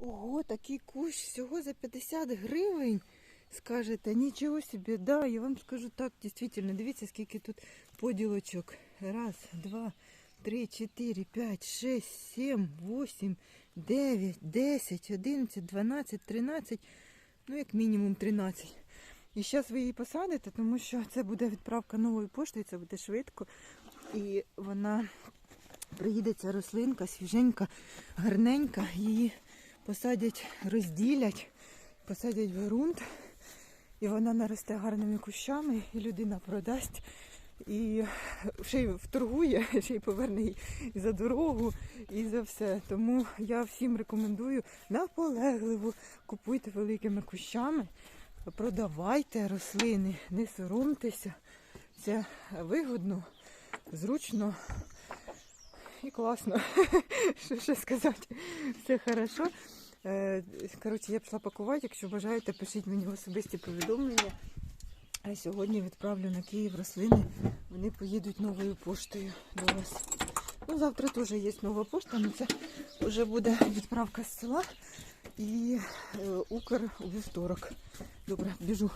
Ого, такий кущ всього за 50 гривень. Скажете, нічого собі, да, я вам скажу так, дійсно, дивіться, скільки тут поділочок. Раз, два, три, чотири, п'ять, шесть, сім, вісім, дев'ять, десять, одинадцять, дванадцять, тринадцять, ну як мінімум 13. І зараз ви її посадите, тому що це буде відправка нової пошти, і це буде швидко. І вона приїде ця рослинка, свіженька, гарненька, її посадять, розділять, посадять в ґрунт, і вона наросте гарними кущами, і людина продасть. І ще й вторгує, ще й поверне і за дорогу, і за все. Тому я всім рекомендую наполегливо купуйте великими кущами, продавайте рослини, не соромтеся. Це вигодно, зручно і класно. Що ще сказати? Все хорошо. Е, Коротше, я пішла пакувати. Якщо бажаєте, пишіть мені особисті повідомлення. А сьогодні відправлю на Київ рослини. Вони поїдуть новою поштою до вас. Ну, завтра теж є нова пошта, але це вже буде відправка з села і е, Укр у вівторок. Добре, біжу.